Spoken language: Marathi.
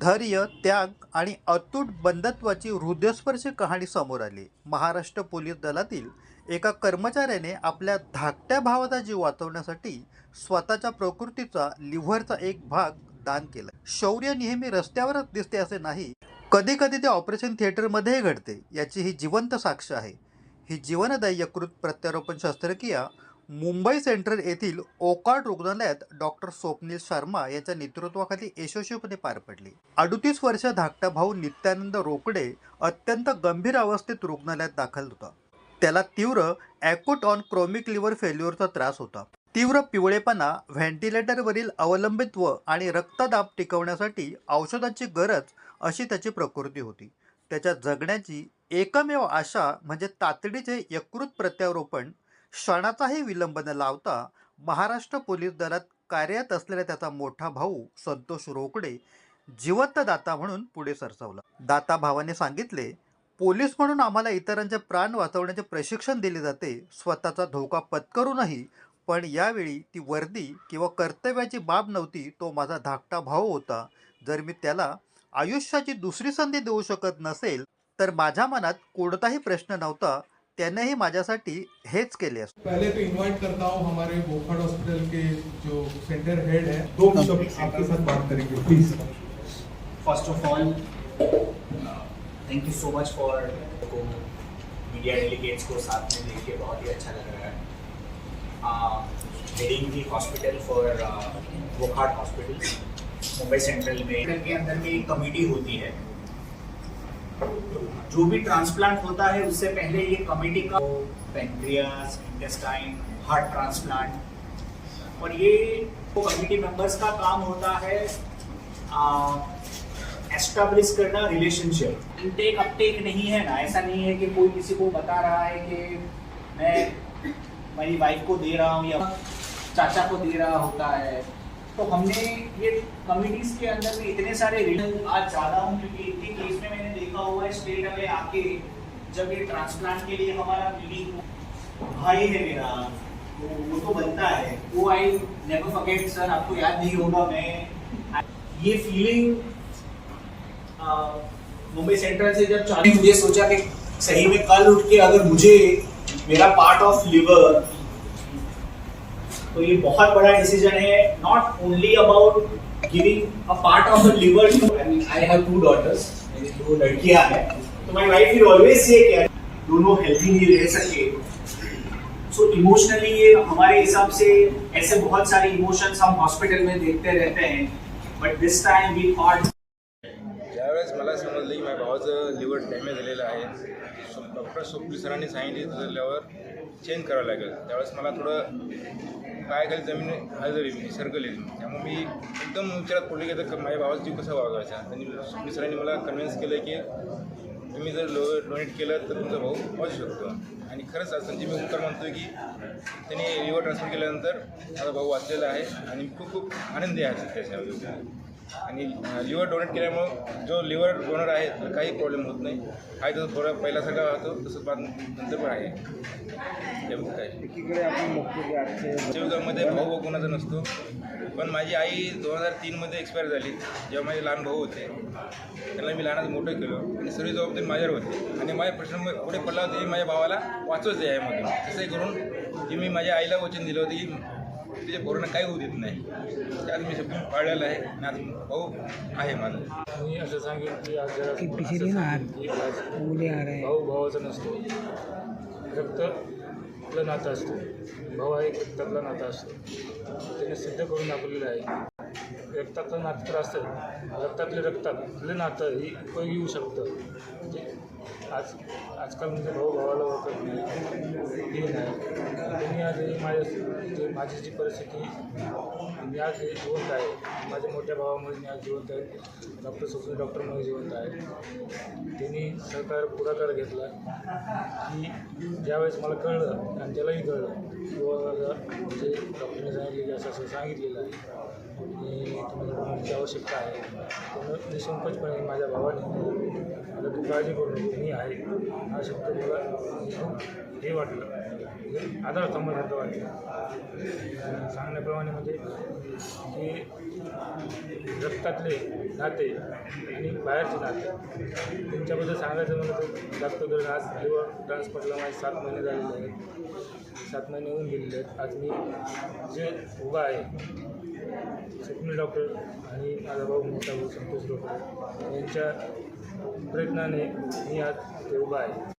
धैर्य त्याग आणि अतूट बंधत्वाची हृदयस्पर्शी कहाणी समोर आली. महाराष्ट्र पोलीस दलातील एका कर्मचाऱ्याने आपल्या धाकट्या भावाचा जीव वाचवण्यासाठी स्वतःच्या प्रकृतीचा लिव्हरचा एक भाग दान केला. शौर्य नेहमी रस्त्यावरच दिसते असे नाही कधी कधी ते ऑपरेशन थिएटरमध्येही घडते. याची ही जिवंत साक्ष आहे. ही जीवनदायी यकृत प्रत्यारोपण शस्त्रक्रिया मुंबई सेंट्रल येथील ओकार्ड रुग्णालयात डॉक्टर स्वप्नील शर्मा यांच्या नेतृत्वाखाली यशस्वीपणे पार पडली. अडुतीस वर्ष धाकटा भाऊ नित्यानंद रोकडे अत्यंत गंभीर अवस्थेत रुग्णालयात दाखल होता. त्याला तीव्र ॲक्यूट ऑन क्रोमिक लिव्हर फेल्युअरचा त्रास होता. तीव्र पिवळेपणा व्हेंटिलेटरवरील अवलंबित्व आणि रक्तदाब टिकवण्यासाठी औषधाची गरज अशी त्याची प्रकृती होती. त्याच्या जगण्याची एकमेव आशा म्हणजे तातडीचे यकृत प्रत्यारोपण क्षणाचाही विलंब न लावता महाराष्ट्र पोलीस दलात कार्यरत असलेला त्याचा मोठा भाऊ संतोष रोकडे जिवंत दाता म्हणून पुढे सरसावला. दाता भावाने सांगितले पोलीस म्हणून आम्हाला इतरांचे प्राण वाचवण्याचे प्रशिक्षण दिले जाते. स्वतःचा धोका पत्करूनही पण यावेळी ती वर्दी किंवा कर्तव्याची बाब नव्हती तो माझा धाकटा भाऊ होता. जर मी त्याला आयुष्याची दुसरी संधी देऊ शकत नसेल तर माझ्या मनात कोणताही प्रश्न नव्हता. त्यानेही माझ्यासाठी हेच केले असते. पहले तो इनवाइट करता हूँ हमारे बोखड़ हॉस्पिटल के जो सेंटर हेड है दो शब्द आपके साथ बात करेंगे please first of all thank you so much for को मीडिया डेलीगेट्स को साथ में देख के बहुत ही अच्छा लग रहा है। Heading the hospital for Wockhardt hospital Mumbai central में। के अंदर में एक कमेटी होती है। जो भी ट्रांसप्लांट होता है, उससे पहले ये कमेटी का पेनक्रियास इंटेस्टाइन हार्ट ट्रांसप्लांट और ये कमेटी मेंबर्स का काम होता है एस्टेब्लिश करना रिलेशनशिप इनटेक अपटेक नहीं है ना। ऐसा नहीं है कि कोई किसी को बता रहा है कि मैं, मेरी वाइफ को दे रहा हूँ या चाचा को दे रहा होता है। तो हमने ये कम्युनिटीज के अंदर में इतने सारे आज ज़्यादा हूँ, क्योंकि इतनी केस में मैंने देखा हुआ है स्टेट में आके जब ये ट्रांसप्लांट के लिए हमारा मीटिंग भाई है मेरा तो वो तो बनता है। वो आई नेवर फॉरगेट सर आपको याद नहीं होगा, मैं ये फीलिंग मुंबई सेंट्रल से जब चालू मुझे सोचा कि सही में कल उठ के अगर मुझे मेरा पार्ट ऑफ़ लिवर तो ये बहुत बड़ा डिसीज़न है not only about giving a part of a liver to I have two daughters मेरी दो लड़कियाँ हैं। तो my wife will always say कि दोनों हेल्थी नहीं रह सके। सो इमोशनली ये हमारे हिसाब से ऐसे बहुत सारे इमोशंस हम हॉस्पिटल में देखते रहते हैं। But this time we thought ज्यावेळेस मला समजलं की माझ्या भावाचं लिव्हर डॅमेज आहे डॉक्टर सोपली सरांनी सांगितलं झाल्यावर चेंज करावं लागेल. त्यावेळेस मला थोडं पायाखाली जमीन हजरी मी सरकली त्यामुळे मी एकदम विचारात पडले की आता माझ्या भावाचा जीव कसा वागायचा आणि सोपली सरांनी मला कन्व्हिन्स केलं की तुम्ही जर लो डोनेट केलं तर तुमचा भाऊ वाचू शकतो. आणि खरंच असं संजीव मी उत्तर म्हणतो की त्यांनी रिवर ट्रान्सफर केल्यानंतर माझा भाऊ वाचलेला आहे आणि खूप खूप आनंदी आहे त्याच्यावर आणि लिव्हर डोनेट केल्यामुळं जो लिव्हर डोनर आहे तर काही प्रॉब्लेम होत नाही. आहे तसं थोडं पहिल्यासारखा होतो तसं बाद नंतर पण आहे. त्यामुळे काय. एकीकडे आपण बघतो की आजचे जीवगामध्ये भाऊ भाऊ कोणाचा नसतो. पण माझी आई दोन हजार तीनमध्ये एक्सपायर झाली जेव्हा माझे लहान भाऊ होते. त्यांना मी लहानाचं मोठं केलं आणि सर्व जबाबदारी माझ्यावर होती. आणि माझ्या प्रश्न पुढे पडला होता की माझ्या भावाला वाचवायचं आहे यामधून तसंही करून की मी माझ्या आईला वचन दिलं होतं की तिच्या पोरांना काही होऊ देत नाही. त्यात मी शब्द पाळलेला आहे आणि आज भाऊ आहे माझा. मी असं सांगेन की आज जरा असं की आज भाऊ भावाचा नसतो. रक्त आपलं नातं असतं. भाऊ हा एक रक्तातला नातं असतो. त्याने सिद्ध करून दाखवलेलं आहे. रक्तातलं नातं तर असतं. रक्तातले रक्तातलं नातं ही उपयोगी येऊ शकतं. आज आजकाल म्हणजे भाऊ भावाला ओळखत नाही. हे नाही. त्यांनी आज माझ्या जे माझी जी परिस्थिती मी आज हे जिवंत आहे माझ्या त्यांच्या भावामुळे मी आज जिवंत आहे. डॉक्टर सुशील डॉक्टरमुळे जिवंत आहे. त्यांनी सरकार पुढाकार घेतला की ज्यावेळेस मला कळलं आणि त्यालाही कळलं किंवा म्हणजे डॉक्टरने सांगितले की असं असं सांगितलेलं आहे आणि तुम्हाला डोनरची आवश्यकता आहे तर निसंकोचपणे माझ्या भावाने मला तू काळजी करू नको मी आहे. हा शब्द मला हे वाटलं. हे आधारस्तंभासारखं वाटलं. सांगण्याप्रमाणे म्हणजे की रक्तातले नाते आणि बाहेरचे नाते त्यांच्याबद्दल सांगायचं म्हणलं तर डॉक्टर आज लिव्हर ट्रान्सफरला माझे सात महिने झालेले आहेत. सात महिने होऊन गेलेले आहेत. आज मी जे उभा आहे स्वप्नील डॉक्टर आणि माझा भाऊ मोठा भाऊ संतोष डॉक्टर यांच्या प्रयत्नाने मी आज ते उभा आहे.